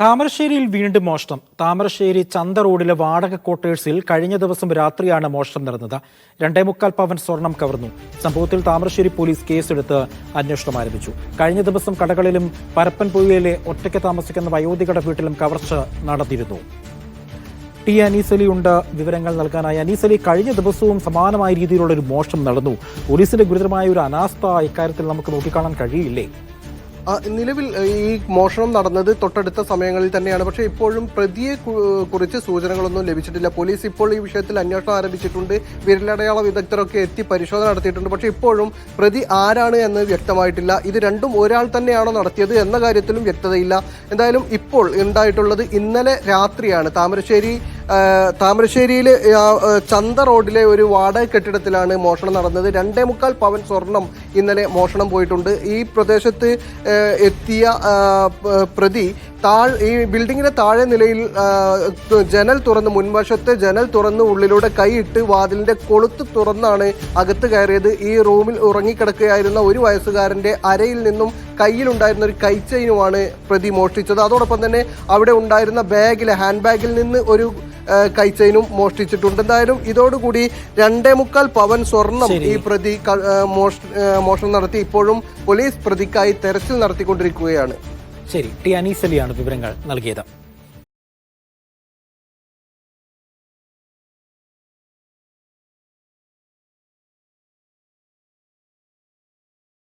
താമരശ്ശേരിയിൽ വീണ്ടും മോഷണം. താമരശ്ശേരി ചന്ത റോഡിലെ വാടക ക്വാർട്ടേഴ്സിൽ കഴിഞ്ഞ ദിവസം രാത്രിയാണ് മോഷണം നടന്നത്. രണ്ടേ മുക്കാൽ പവൻ സ്വർണം കവർന്നു. സംഭവത്തിൽ താമരശ്ശേരി പോലീസ് കേസെടുത്ത് അന്വേഷണം ആരംഭിച്ചു. കഴിഞ്ഞ ദിവസം കടകളിലും പരപ്പൻപുഴയിലെ ഒറ്റയ്ക്ക് താമസിക്കുന്ന വയോധികയുടെ വീട്ടിലും കവർച്ച നടത്തിയിരുന്നു ടി അനീസലി ഉണ്ട് വിവരങ്ങൾ നൽകാനായി അനീസലി കഴിഞ്ഞ ദിവസവും സമാനമായ രീതിയിലുള്ള ഒരു മോഷണം നടന്നു. പോലീസിന്റെ ഗുരുതരമായ ഒരു അനാസ്ഥ ഇക്കാര്യത്തിൽ നമുക്ക് നോക്കിക്കാണാൻ കഴിയില്ലേ? നിലവിൽ ഈ മോഷണം നടന്നത് തൊട്ടടുത്ത സമയങ്ങളിൽ തന്നെയാണ്. പക്ഷേ ഇപ്പോഴും പ്രതിയെ കുറിച്ച് സൂചനകളൊന്നും ലഭിച്ചിട്ടില്ല. പോലീസ് ഇപ്പോൾ ഈ വിഷയത്തിൽ അന്വേഷണം ആരംഭിച്ചിട്ടുണ്ട്. വിരലടയാള വിദഗ്ധരൊക്കെ എത്തി പരിശോധന നടത്തിയിട്ടുണ്ട്. പക്ഷേ ഇപ്പോഴും പ്രതി ആരാണ് എന്ന് വ്യക്തമായിട്ടില്ല. ഇത് രണ്ടും ഒരാൾ തന്നെയാണോ നടത്തിയത് എന്ന കാര്യത്തിലും വ്യക്തതയില്ല. എന്തായാലും ഇപ്പോൾ ഉണ്ടായിട്ടുള്ളത് ഇന്നലെ രാത്രിയാണ്. താമരശ്ശേരി ആ, ചന്ത റോഡിലെ ഒരു വാടക കെട്ടിടത്തിലാണ് മോഷണം നടന്നത്. രണ്ടേ മുക്കാൽ പവൻ സ്വർണം ഇന്നലെ മോഷണം പോയിട്ടുണ്ട്. ഈ പ്രദേശത്ത് എത്തിയ പ്രതി താഴ് ഈ ബിൽഡിങ്ങിന്റെ താഴെ നിലയിൽ ജനൽ തുറന്ന് മുൻവശത്തെ ജനൽ തുറന്ന് ഉള്ളിലൂടെ കൈയിട്ട് വാതിലിന്റെ കൊളുത്ത് തുറന്നാണ് അകത്ത് കയറിയത്. ഈ റൂമിൽ ഉറങ്ങിക്കിടക്കുകയായിരുന്ന ഒരു വയസ്സുകാരന്റെ അരയിൽ നിന്നും കയ്യിലുണ്ടായിരുന്ന ഒരു കൈച്ചെയിനുമാണ് പ്രതി മോഷ്ടിച്ചത്. അതോടൊപ്പം തന്നെ അവിടെ ഉണ്ടായിരുന്ന ബാഗിലെ ഹാൻഡ് ബാഗിൽ നിന്ന് ഒരു കൈ കൈച്ചെയിനും മോഷ്ടിച്ചിട്ടുണ്ട്. എന്തായാലും ഇതോടുകൂടി രണ്ടേ മുക്കാൽ പവൻ സ്വർണം ഈ പ്രതി മോഷണം നടത്തി ഇപ്പോഴും പോലീസ് പ്രതിക്കായി തെരച്ചിൽ നടത്തിക്കൊണ്ടിരിക്കുകയാണ്. ശരി ടി അനീസലിയാണ് വിവരങ്ങൾ നൽകിയത്.